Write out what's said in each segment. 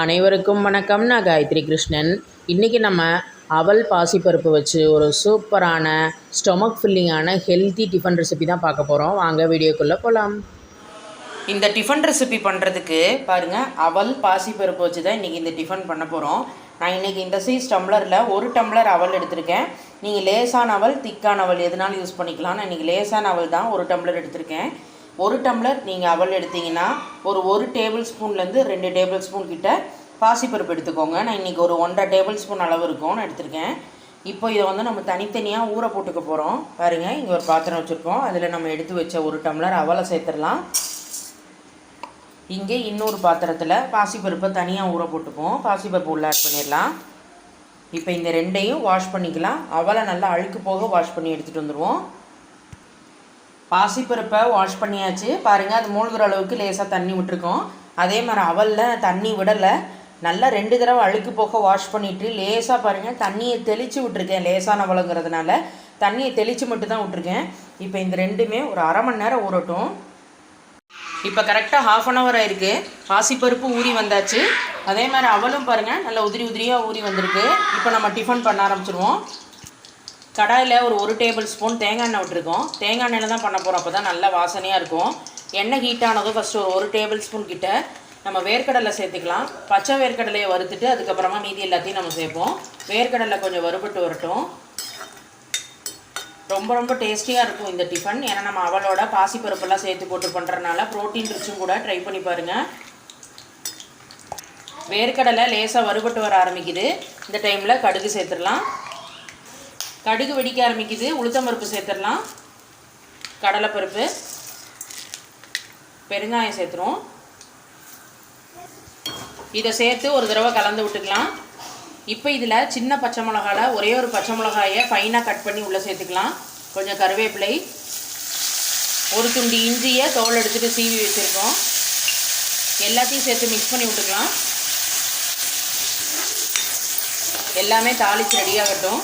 அனைவருக்கும் வணக்கம். நான் காயத்ரி கிருஷ்ணன். இன்றைக்கி நம்ம அவல் பாசிப்பருப்பு வச்சு ஒரு சூப்பரான ஸ்டொமக் ஃபில்லிங்கான ஹெல்த்தி டிஃபன் ரெசிபி தான் பார்க்க போகிறோம் வாங்க வீடியோக்குள்ளே போகலாம் இந்த டிஃபன் ரெசிபி பண்ணுறதுக்கு பாருங்கள் அவல் பாசிப்பருப்பு வச்சு தான் இன்றைக்கி இந்த டிஃபன் பண்ண போகிறோம் நான் இன்றைக்கி இந்த சைஸ் டம்ளரில் ஒரு டம்ளர் அவல் எடுத்திருக்கேன். நீங்கள் லேசான அவல் திக்கான அவல் எதுனாலும் யூஸ் பண்ணிக்கலாம் நான் இன்றைக்கி லேசான அவல் தான் ஒரு டம்ளர் எடுத்திருக்கேன். ஒரு டம்ளர் நீங்கள் அவல் எடுத்தீங்கன்னா ஒரு ஒரு டேபிள் ஸ்பூன்லேருந்து ரெண்டு டேபிள் ஸ்பூன் கிட்ட பாசிப்பருப்பு எடுத்துக்கோங்க. நான் இன்றைக்கி ஒரு ஒன்றரை டேபிள் ஸ்பூன் அளவு இருக்கும் நான் எடுத்திருக்கேன். இப்போ இதை வந்து நம்ம தனித்தனியாக ஊற போட்டுக்க போகிறோம் பாருங்கள் இங்கே ஒரு பாத்திரம் வச்சுருக்கோம். அதில் நம்ம எடுத்து வச்ச ஒரு டம்ளர் அவலை சேர்த்துடலாம். இங்கே இன்னொரு பாத்திரத்தில் பாசிப்பருப்பை தனியாக ஊற போட்டுப்போம் பாசிப்பருப்பு உள்ள ஆட் பண்ணிடலாம். இப்போ இந்த ரெண்டையும் வாஷ் பண்ணிக்கலாம். அவலை நல்லா அழுக்கு போக வாஷ் பண்ணி எடுத்துகிட்டு வந்துடுவோம் பாசிப்பருப்பை வாஷ் பண்ணியாச்சு. பாருங்கள் அது மூழ்கிற அளவுக்கு லேசாக தண்ணி விட்டுருக்கோம். அதே மாதிரி அவலில் தண்ணி விடலை. நல்லா ரெண்டு தடவை அழுக்கு போக வாஷ் பண்ணிவிட்டு லேசாக பாருங்கள் தண்ணியை தெளித்து விட்டுருக்கேன். லேசான அவலங்கிறதுனால தண்ணியை தெளித்து மட்டும் தான் விட்டுருக்கேன். இப்போ இந்த ரெண்டுமே ஒரு அரை மணி நேரம் ஊறட்டும். இப்போ கரெக்டாக ஹாஃப் அன் ஹவர் ஆயிருக்கு. பாசிப்பருப்பு ஊறி வந்தாச்சு. அதே மாதிரி அவலும் பாருங்கள் நல்லா உதிரி உதிரியாக ஊறி வந்திருக்கு. இப்போ நம்ம டிஃபன் பண்ண ஆரம்பிச்சிருவோம். கடாயில் ஒரு ஒரு டேபிள் ஸ்பூன் தேங்காய் எண்ணெய் விட்டுருக்கோம். தேங்காய் எண்ணெயில் தான் பண்ண போகிறோம் அப்போ தான் நல்லா வாசனையாக இருக்கும். எண்ணெய் ஹீட் ஆனதும் ஃபஸ்ட்டு ஒரு ஒரு டேபிள் ஸ்பூன் கிட்ட நம்ம வேர்க்கடலை சேர்த்துக்கலாம். பச்சை வேர்க்கடலையை வறுத்துட்டு அதுக்கப்புறமா மீதி எல்லாத்தையும் நம்ம சேர்ப்போம். வேர்க்கடலை கொஞ்சம் வறுபட்டு வரட்டும். ரொம்ப ரொம்ப டேஸ்டியாக இருக்கும் இந்த டிஃபன். ஏன்னா நம்ம அவளோட பாசிப்பருப்பெல்லாம் சேர்த்து போட்டு பண்ணுறதுனால ப்ரோட்டீன் ரிச்சும் கூட ட்ரை பண்ணி பாருங்கள் வேர்க்கடலை லேசாக வறுபட்டு வர ஆரம்பிக்குது. இந்த டைமில் கடுகு சேர்த்துடலாம். கடுகு வெடிக்க ஆரம்பிக்குது. உளுத்தம்பருப்பு சேர்த்துடலாம். கடலைப்பருப்பு. பெருங்காயம் சேர்த்துருவோம். இதை சேர்த்து ஒரு தடவை கலந்து விட்டுக்கலாம். இப்போ இதில் சின்ன பச்சை மிளகாவில் ஒரே ஒரு பச்சை மிளகாயை ஃபைனாக கட் பண்ணி உள்ளே சேர்த்துக்கலாம். கொஞ்சம் கருவேப்பிலை. ஒரு துண்டு இஞ்சியை தோல் எடுத்துகிட்டு சீவி வச்சுருக்கோம். எல்லாத்தையும் சேர்த்து மிக்ஸ் பண்ணி விட்டுக்கலாம். எல்லாமே தாளித்து ரெடியாகட்டும்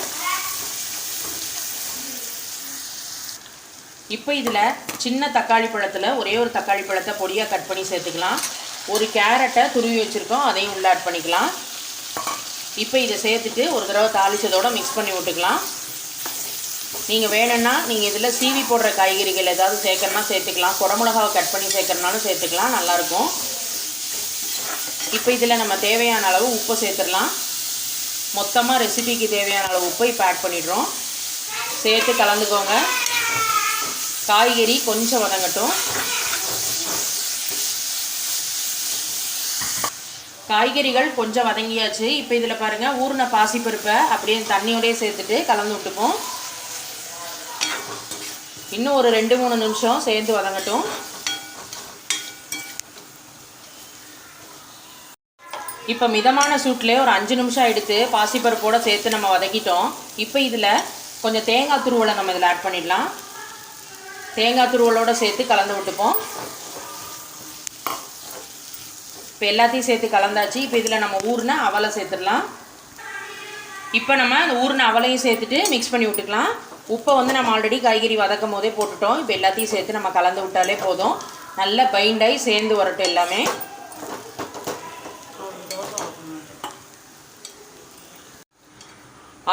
இப்போ இதில் சின்ன தக்காளி பழத்தில் ஒரே ஒரு தக்காளி பழத்தை பொடியாக கட் பண்ணி சேர்த்துக்கலாம். ஒரு கேரட்டை துருவி வச்சுருக்கோம் அதையும் உள்ளே ஆட் பண்ணிக்கலாம். இப்போ இதை சேர்த்துட்டு ஒரு தடவை தாளித்ததோடு மிக்ஸ் பண்ணி விட்டுக்கலாம். நீங்கள் வேணும்னா நீங்கள் இதில் சீவி போடுற காய்கறிகள் ஏதாவது சேர்க்கணும்னா சேர்த்துக்கலாம். குடமிளகாவை கட் பண்ணி சேர்க்கறனாலும் சேர்த்துக்கலாம் நல்லாயிருக்கும். இப்போ இதில் நம்ம தேவையான அளவு உப்பை சேர்த்துடலாம். மொத்தமாக ரெசிபிக்கு தேவையான அளவு உப்பை இப்போ ஆட் பண்ணிடுறோம். சேர்த்து கலந்துக்கோங்க. காய்கறி கொஞ்சம் வதங்கட்டும். காய்கறிகள் கொஞ்சம் வதங்கியாச்சு. இப்போ இதில் பாருங்கள் ஊறின பாசிப்பருப்பை அப்படியே தண்ணியோடய சேர்த்துட்டு கலந்து விட்டுப்போம். இன்னும் ஒரு ரெண்டு மூணு நிமிஷம் சேர்ந்து வதங்கட்டும். இப்போ மிதமான சூட்லேயே ஒரு அஞ்சு நிமிஷம் எடுத்து பாசிப்பருப்போடு சேர்த்து நம்ம வதக்கிட்டோம். இப்போ இதில் கொஞ்சம் தேங்காய் துருவலை நம்ம இதில் ஆட் பண்ணிடலாம். தேங்காய் துருவலோடு சேர்த்து கலந்து விட்டுப்போம். இப்போ எல்லாத்தையும் சேர்த்து கலந்தாச்சு. இப்போ இதில் நம்ம ஊறின அவலை சேர்த்துடலாம். இப்போ நம்ம அந்த ஊறின அவலையும் சேர்த்துட்டு மிக்ஸ் பண்ணி விட்டுக்கலாம். உப்பை வந்து நம்ம ஆல்ரெடி காய்கறி வதக்கும் போதே போட்டுட்டோம். இப்போ எல்லாத்தையும் சேர்த்து நம்ம கலந்து விட்டாலே போதும். நல்லா பைண்டாகி சேர்ந்து வரட்டும் எல்லாமே.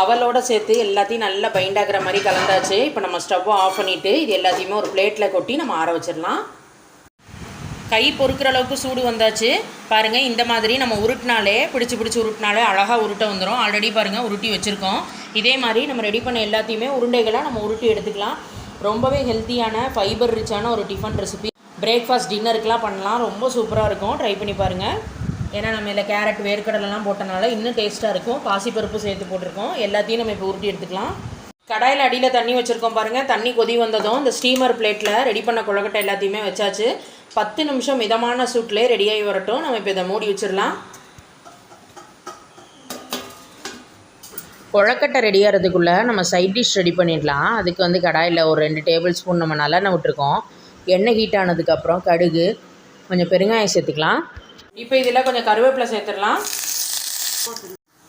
அவலோட சேர்த்து எல்லாத்தையும் நல்லா பைண்ட் ஆகிற மாதிரி கலந்தாச்சு. இப்போ நம்ம ஸ்டவ்வை ஆஃப் பண்ணிவிட்டு இது எல்லாத்தையுமே ஒரு பிளேட்டில் கொட்டி நம்ம ஆற வச்சிடலாம். கை பொறுக்கிற அளவுக்கு சூடு வந்தாச்சு. பாருங்கள் இந்த மாதிரி நம்ம உருட்டினாலே பிடிச்சி பிடிச்சி உருட்டினாலே அழகாக உருட்ட வந்துடும் ஆல்ரெடி பாருங்கள் உருட்டி வச்சுருக்கோம். இதே மாதிரி நம்ம ரெடி பண்ண எல்லாத்தையுமே உருண்டைகளாக நம்ம உருட்டி எடுத்துக்கலாம். ரொம்பவே ஹெல்த்தியான ஃபைபர் ரிச்சான ஒரு டிஃபன் ரெசிபி பிரேக்ஃபாஸ்ட் டின்னருக்குலாம் பண்ணலாம். ரொம்ப சூப்பராக இருக்கும். ட்ரை பண்ணி பாருங்கள் ஏன்னா நம்ம இதில் கேரட் வேர்க்கடலைலாம் போட்டனால இன்னும் டேஸ்ட்டாக இருக்கும். பாசிப்பருப்பு சேர்த்து போட்டிருக்கோம். எல்லாத்தையும் நம்ம இப்போ உருட்டி எடுத்துக்கலாம். கடாயில் அடியில் தண்ணி வச்சுருக்கோம் பாருங்கள் தண்ணி கொதி வந்ததும் இந்த ஸ்டீமர் பிளேட்டில் ரெடி பண்ண கொழக்கட்டை எல்லாத்தையுமே வச்சாச்சு. பத்து நிமிஷம் மிதமான சூட்லேயே ரெடியாகி வரட்டும். நம்ம இப்போ இதை மூடி வச்சிடலாம். கொழக்கட்டை ரெடியாகிறதுக்குள்ளே நம்ம சைட் டிஷ் ரெடி பண்ணிடலாம். அதுக்கு வந்து கடாயில் ஒரு ரெண்டு டேபிள் ஸ்பூன் நம்ம நல்லெண்ணெய் விட்டுருக்கோம் எண்ணெய் ஹீட் ஆனதுக்கப்புறம் கடுகு கொஞ்சம் பெருங்காயம் சேர்த்துக்கலாம். இப்போ இதில் கொஞ்சம் கருவேப்பிலை சேர்த்துடலாம்.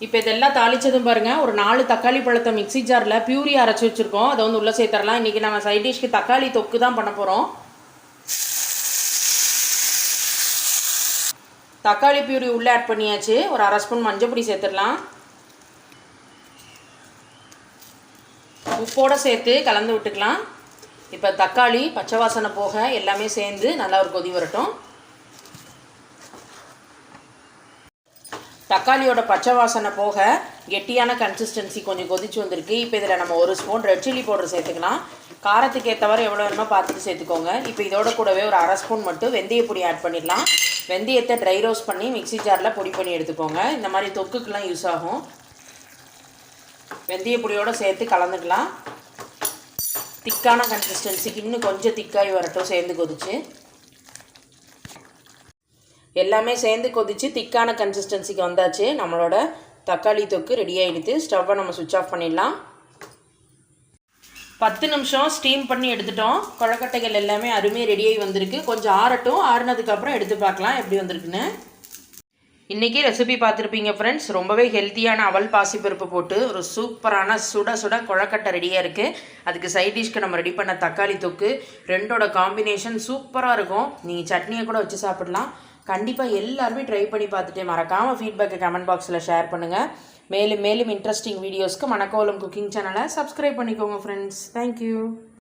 இப்போ இதெல்லாம் தாளிச்சதும் பாருங்கள் ஒரு நாலு தக்காளி பழத்தை மிக்ஸி ஜாரில் பியூரி அரைச்சி வச்சுருக்கோம். அதை வந்து உள்ளே சேர்த்துடலாம். இன்றைக்கி நம்ம சைட் டிஷ்க்கு தக்காளி தொக்கு தான் பண்ண போகிறோம் தக்காளி பியூரி உள்ளே ஆட் பண்ணியாச்சு. ஒரு அரை ஸ்பூன் மஞ்சள் பொடி சேர்த்துடலாம். உப்போடு சேர்த்து கலந்து விட்டுக்கலாம். இப்போ தக்காளி பச்சை வாசனை போக எல்லாமே சேர்ந்து நல்லா ஒரு கொதி வரட்டும். தக்காளியோட பச்சை வாசனை போக கெட்டியான கன்சிஸ்டன்சி கொஞ்சம் கொதிச்சு வந்திருக்கு. இப்போ இதில் நம்ம ஒரு ஸ்பூன் ரெட் சில்லி பவுடர் சேர்த்துக்கலாம். காரத்துக்கு ஏற்றவரை எவ்வளோ வேணுமோ பார்த்துட்டு சேர்த்துக்கோங்க. இப்போ இதோட கூடவே ஒரு அரை ஸ்பூன் மட்டும் வெந்தய பொடி ஆட் பண்ணிடலாம். வெந்தயத்தை ட்ரை ரோஸ்ட் பண்ணி மிக்ஸி ஜாரில் பொடி பண்ணி எடுத்துக்கோங்க. இந்த மாதிரி தொக்குக்கெலாம் யூஸ் ஆகும். வெந்தய பொடியோடு சேர்த்து கலந்துக்கலாம். திக்கான கன்சிஸ்டன்சிக்கு இன்னும் கொஞ்சம் திக்காகி வரட்டும் சேர்ந்து கொதிச்சு. எல்லாமே சேர்ந்து கொதிச்சு திக்கான கன்சிஸ்டன்சிக்கு வந்தாச்சு. நம்மளோட தக்காளி தொக்கு ரெடி ஆகிடுது ஸ்டவ்வை நம்ம சுவிட்ச் ஆஃப் பண்ணிடலாம். பத்து நிமிஷம் ஸ்டீம் பண்ணி எடுத்துட்டோம். கொழக்கட்டைகள் எல்லாமே அருமையாக ரெடியாகி வந்திருக்கு. கொஞ்சம் ஆறட்டும். ஆறுனதுக்கப்புறம் எடுத்து பார்க்கலாம். எப்படி வந்திருக்குன்னு. இன்றைக்கி ரெசிபி பார்த்துருப்பீங்க ஃப்ரெண்ட்ஸ் ரொம்பவே ஹெல்த்தியான அவல் பாசிப்பருப்பு போட்டு ஒரு சூப்பரான சுட சுட கொழக்கட்டை ரெடியாக இருக்குது அதுக்கு சைட் டிஷ்க்கு நம்ம ரெடி பண்ண தக்காளி தொக்கு. ரெண்டோட காம்பினேஷன் சூப்பராக இருக்கும். நீங்கள் சட்னியை கூட வச்சு சாப்பிடலாம். கண்டிப்பாக எல்லாருமே ட்ரை பண்ணி பார்த்துட்டு மறக்காமல் ஃபீட்பேக்கை கமெண்ட் பாக்ஸில் ஷேர் பண்ணுங்கள் மேலும் மேலும் இன்ட்ரெஸ்டிங் வீடியோஸ்க்கு மணக்கோலம் குக்கிங் சேனலை சப்ஸ்கிரைப் பண்ணிக்கோங்க ஃப்ரெண்ட்ஸ் தேங்க்யூ